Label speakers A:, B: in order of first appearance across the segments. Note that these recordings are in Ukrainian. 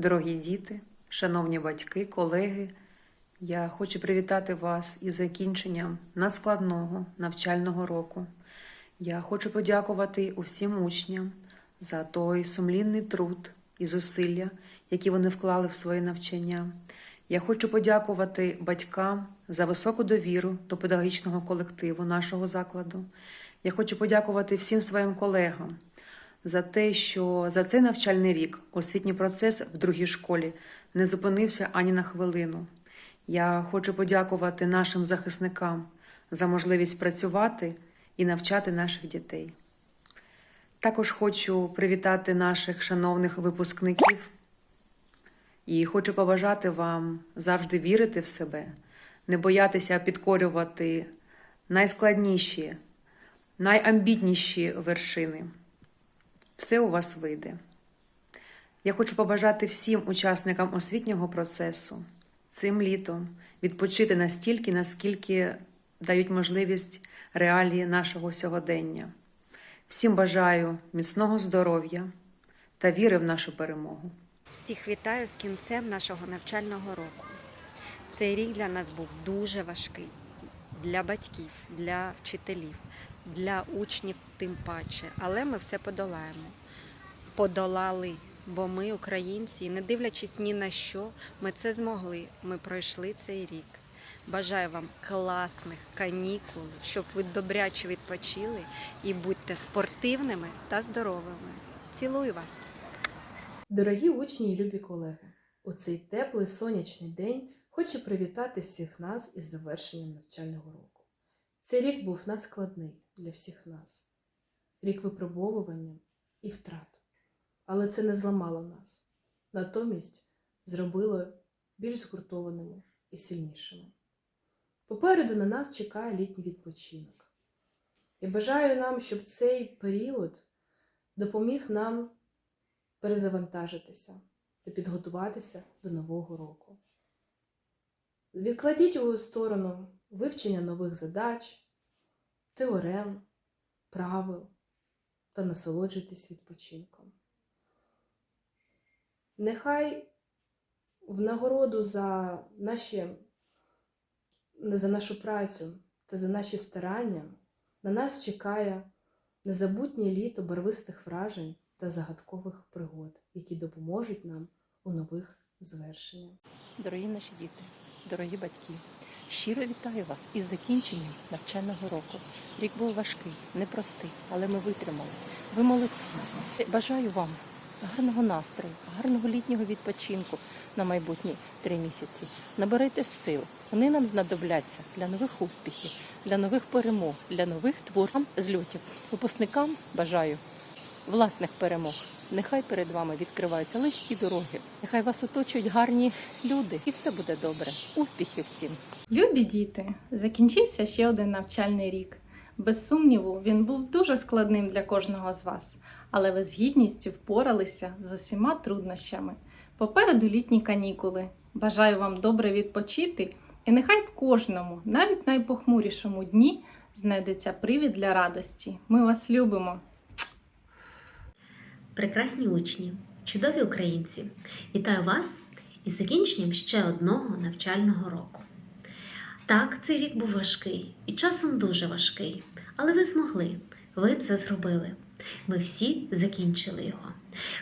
A: Дорогі діти, шановні батьки, колеги, я хочу привітати вас із закінченням наскладного навчального року. Я хочу подякувати усім учням за той сумлінний труд і зусилля, які вони вклали в своє навчання. Я хочу подякувати батькам за високу довіру до педагогічного колективу нашого закладу. Я хочу подякувати всім своїм колегам за те, що за цей навчальний рік освітній процес в другій школі не зупинився ані на хвилину. Я хочу подякувати нашим захисникам за можливість працювати і навчати наших дітей. Також хочу привітати наших шановних випускників і хочу побажати вам завжди вірити в себе, не боятися підкорювати найскладніші, найамбітніші вершини. Все у вас вийде. Я хочу побажати всім учасникам освітнього процесу цим літом відпочити настільки, наскільки дають можливість реалії нашого сьогодення. Всім бажаю міцного здоров'я та віри в нашу перемогу.
B: Всіх вітаю з кінцем нашого навчального року. Цей рік для нас був дуже важкий для батьків, для вчителів, для учнів тим паче. Але ми все подолаємо. Подолали, бо ми, українці, не дивлячись ні на що, ми це змогли. Ми пройшли цей рік. Бажаю вам класних канікул, щоб ви добряче відпочили і будьте спортивними та здоровими. Цілую вас!
C: Дорогі учні і любі колеги, у цей теплий сонячний день хочу привітати всіх нас із завершенням навчального року. Цей рік був надскладний для всіх нас, рік випробовування і втрат. Але це не зламало нас, натомість зробило більш згуртованими і сильнішими. Попереду на нас чекає літній відпочинок. І бажаю нам, щоб цей період допоміг нам перезавантажитися та підготуватися до нового року. Відкладіть у сторону вивчення нових задач, теорем, правил та насолоджуйтесь відпочинком. Нехай в нагороду за, наші, за нашу працю та за наші старання на нас чекає незабутнє літо барвистих вражень та загадкових пригод, які допоможуть нам у нових звершеннях.
D: Дорогі наші діти, дорогі батьки, щиро вітаю вас із закінченням навчального року. Рік був важкий, непростий, але ми витримали. Ви молодці. Бажаю вам гарного настрою, гарного літнього відпочинку на майбутні три місяці. Наберете сил. Вони нам знадобляться для нових успіхів, для нових перемог, для нових творів зльотів. Випускникам бажаю власних перемог. Нехай перед вами відкриваються легкі дороги. Нехай вас оточують гарні люди, і все буде добре. Успіхів всім!
E: Любі діти, закінчився ще один навчальний рік. Без сумніву, він був дуже складним для кожного з вас, але ви з гідністю впоралися з усіма труднощами. Попереду літні канікули. Бажаю вам добре відпочити, і нехай в кожному, навіть найпохмурішому дні, знайдеться привід для радості. Ми вас любимо!
F: Прекрасні учні, чудові українці! Вітаю вас із закінченням ще одного навчального року. Так, цей рік був важкий і часом дуже важкий, але ви змогли, ви це зробили. Ми всі закінчили його.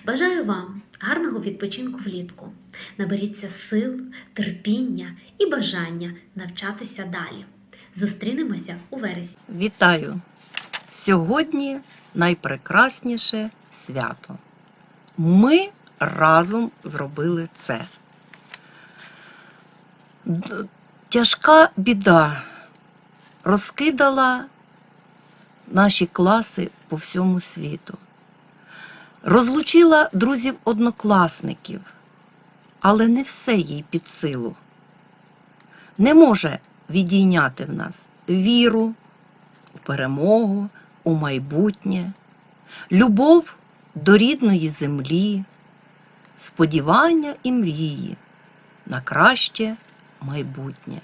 F: Бажаю вам гарного відпочинку влітку. Наберіться сил, терпіння і бажання навчатися далі. Зустрінемося у вересні.
G: Вітаю! Сьогодні найпрекрасніше свято. Ми разом зробили це. Тяжка біда розкидала наші класи по всьому світу. Розлучила друзів-однокласників, але не все їй під силу. Не може відійняти в нас віру, у перемогу, у майбутнє, любов до рідної землі, сподівання і мрії на краще майбутнє.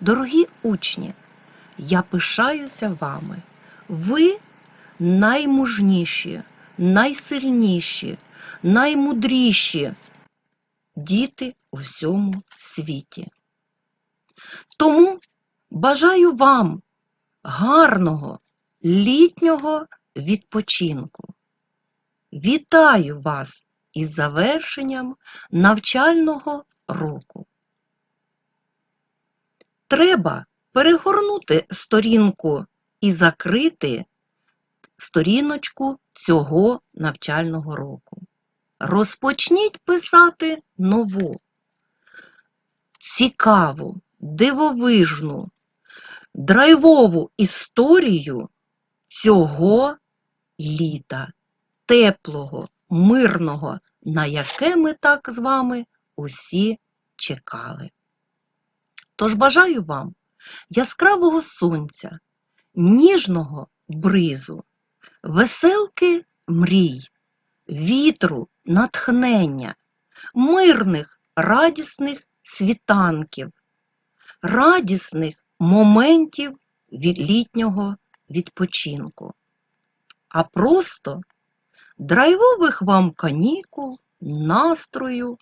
G: Дорогі учні, я пишаюся вами. Ви наймужніші, найсильніші, наймудріші діти у всьому світі. Тому бажаю вам гарного літнього відпочинку. Вітаю вас із завершенням навчального року. Треба перегорнути сторінку і закрити сторіночку цього навчального року. Розпочніть писати нову, цікаву, дивовижну, драйвову історію цього літа, теплого, мирного, на яке ми так з вами усі чекали. Тож бажаю вам яскравого сонця, ніжного бризу, веселки мрій, вітру, натхнення, мирних, радісних світанків, радісних моментів від літнього відпочинку, а просто драйвових вам канікул, настрою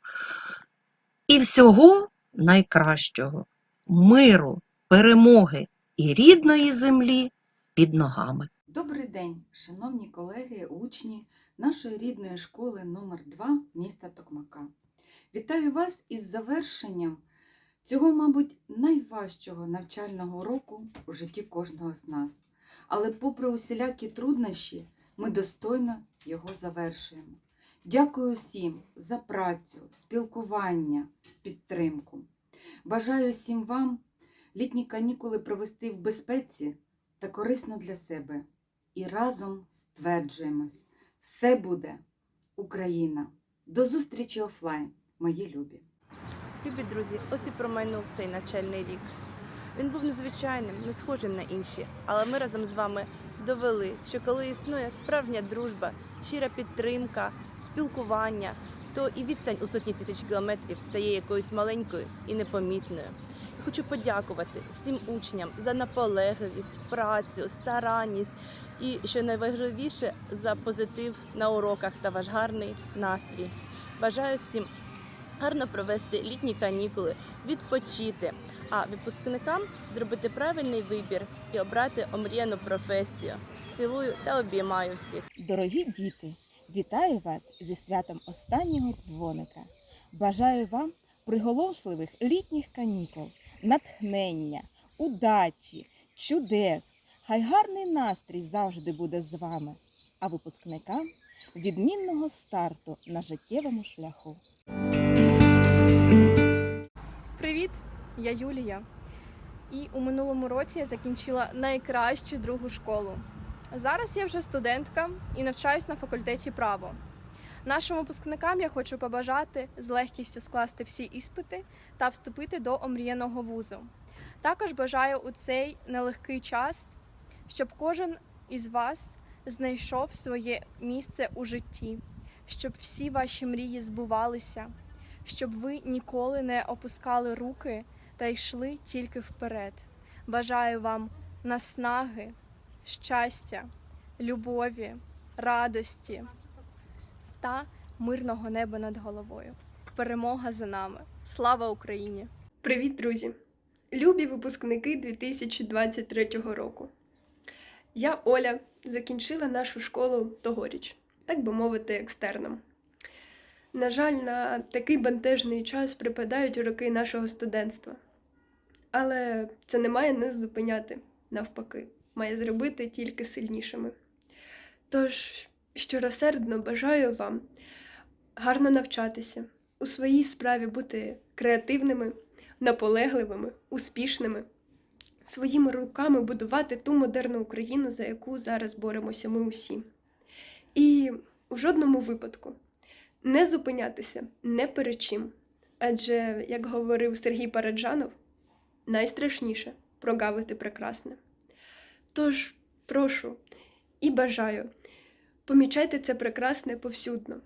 G: і всього найкращого миру, перемоги і рідної землі під ногами.
H: Добрий день, шановні колеги, учні нашої рідної школи номер 2 міста Токмака. Вітаю вас із завершенням цього, мабуть, найважчого навчального року у житті кожного з нас. Але, попри усілякі труднощі, ми достойно його завершуємо. Дякую всім за працю, спілкування, підтримку. Бажаю всім вам літні канікули провести в безпеці та корисно для себе. І разом стверджуємось, все буде Україна. До зустрічі офлайн, мої любі!
I: Любі друзі, ось і промайнув цей навчальний рік. Він був незвичайним, не схожим на інші, але ми разом з вами довели, що коли існує справжня дружба, щира підтримка, спілкування, то і відстань у сотні тисяч кілометрів стає якоюсь маленькою і непомітною. Хочу подякувати всім учням за наполегливість, працю, старанність і, що найважливіше, за позитив на уроках та ваш гарний настрій. Бажаю всім гарно провести літні канікули, відпочити, а випускникам зробити правильний вибір і обрати омріяну професію. Цілую та обіймаю всіх.
J: Дорогі діти, вітаю вас зі святом останнього дзвоника. Бажаю вам приголомшливих літніх канікул, натхнення, удачі, чудес. Хай гарний настрій завжди буде з вами, а випускникам відмінного старту на життєвому шляху.
K: Привіт, я Юлія. І у минулому році я закінчила найкращу другу школу. Зараз я вже студентка і навчаюсь на факультеті право. Нашим випускникам я хочу побажати з легкістю скласти всі іспити та вступити до омріяного вузу. Також бажаю у цей нелегкий час, щоб кожен із вас знайшов своє місце у житті, щоб всі ваші мрії збувалися, щоб ви ніколи не опускали руки та йшли тільки вперед. Бажаю вам наснаги, щастя, любові, радості та мирного неба над головою. Перемога за нами! Слава Україні!
C: Привіт, друзі! Любі випускники 2023 року. Я Оля закінчила нашу школу тогоріч, так би мовити, екстерном. На жаль, на такий бентежний час припадають роки нашого студентства. Але це не має нас зупиняти, навпаки, має зробити тільки сильнішими. Тож, щиросердно бажаю вам гарно навчатися, у своїй справі бути креативними, наполегливими, успішними, своїми руками будувати ту модерну Україну, за яку зараз боремося ми усі. І у жодному випадку не зупинятися не перед чим. Адже, як говорив Сергій Параджанов, найстрашніше прогавити прекрасне. Тож, прошу і бажаю, помічайте це прекрасне повсюдно,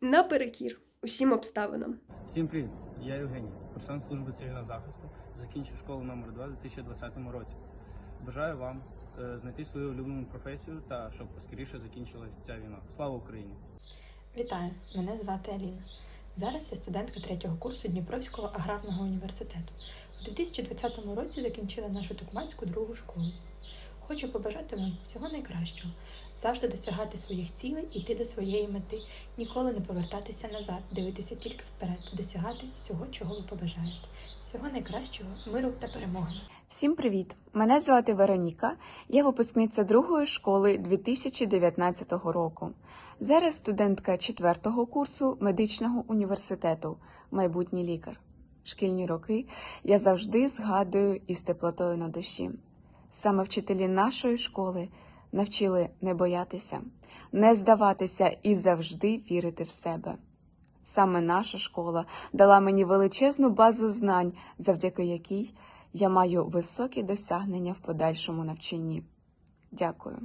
C: наперекір усім обставинам.
L: Всім привіт! Я Євгеній, курсант служби цивільного захисту. Закінчив школу номер 2 у 2020 році. Бажаю вам е, знайти свою улюблену професію та щоб поскоріше закінчилась ця війна. Слава Україні!
D: Вітаю, мене звати Аліна. Зараз я студентка третього курсу Дніпровського аграрного університету. У 2020 році закінчила нашу Токмацьку другу школу. Хочу побажати вам всього найкращого, завжди досягати своїх цілей, іти до своєї мети, ніколи не повертатися назад, дивитися тільки вперед, досягати всього, чого ви побажаєте. Всього найкращого, миру та перемоги.
M: Всім привіт! Мене звати Вероніка. Я випускниця другої школи 2019 року. Зараз студентка четвертого курсу медичного університету, майбутній лікар. Шкільні роки я завжди згадую із теплотою на душі. Саме вчителі нашої школи навчили не боятися, не здаватися і завжди вірити в себе. Саме наша школа дала мені величезну базу знань, завдяки якій я маю високі досягнення в подальшому навчанні. Дякую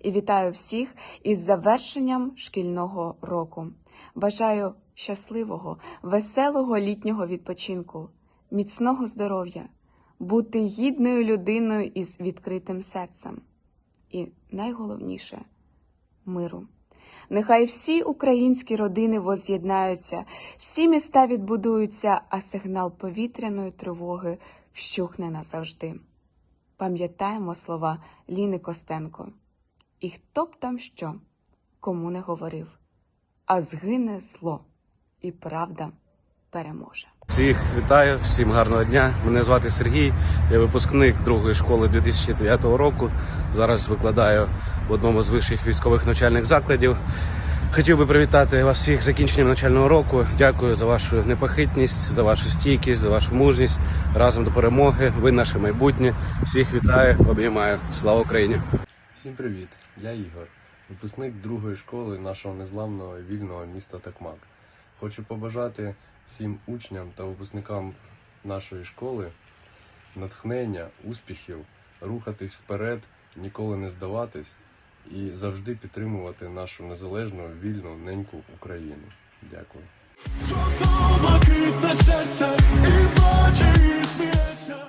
M: і вітаю всіх із завершенням шкільного року. Бажаю щасливого, веселого літнього відпочинку, міцного здоров'я, бути гідною людиною із відкритим серцем. І найголовніше миру. Нехай всі українські родини воз'єднаються, всі міста відбудуються, а сигнал повітряної тривоги вщухне назавжди. Пам'ятаємо слова Ліни Костенко. І хто б там що, кому не говорив, а згине зло, і правда переможе.
N: Всіх вітаю, всім гарного дня. Мене звати Сергій, я випускник другої школи 2009 року. Зараз викладаю в одному з вищих військових навчальних закладів. Хотів би привітати вас всіх закінченням навчального року. Дякую за вашу непохитність, за вашу стійкість, за вашу мужність. Разом до перемоги. Ви наше майбутнє. Всіх вітаю, обіймаю. Слава Україні!
O: Всім привіт! Я Ігор, випускник другої школи нашого незламного вільного міста Токмак. Хочу побажати всім учням та випускникам нашої школи натхнення, успіхів, рухатись вперед, ніколи не здаватись і завжди підтримувати нашу незалежну, вільну, неньку Україну. Дякую.
P: Блакитне серце і плаче, і сміється.